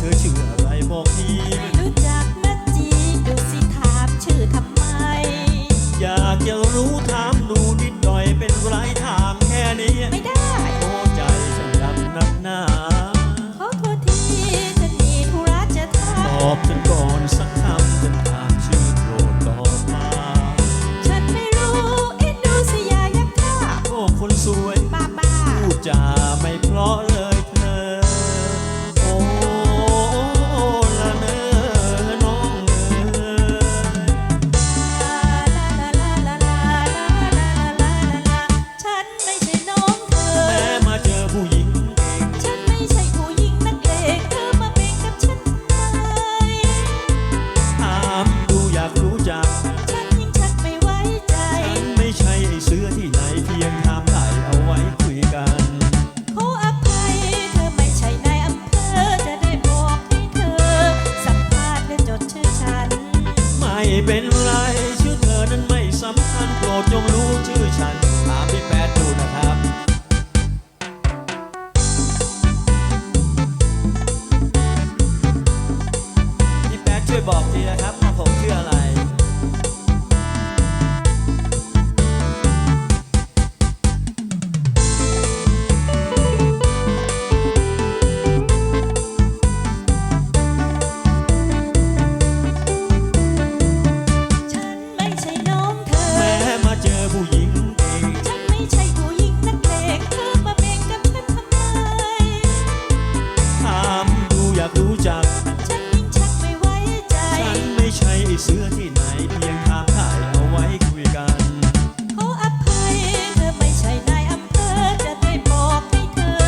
เธอ来报应 ไม่เป็นไรชื่อเธอนั้นไม่สำคัญโปรดจงรู้ชื่อฉันถามพี่แปดดูนะครับพี่แปดช่วยบอกทีนะครับ ซื้อที่ไหนเพียงถามายเอาไว้คุยกัน ขออภัยเธอไม่ใช่ในอำเภอจะได้บอกให้เธอ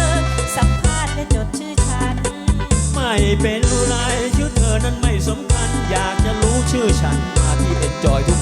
สัมภาษและจดชื่อฉัน ไม่เป็นไรชื่อเธอนั้นไม่สำคัญ อยากจะรู้ชื่อฉันมาที่เอ็นจอยทุก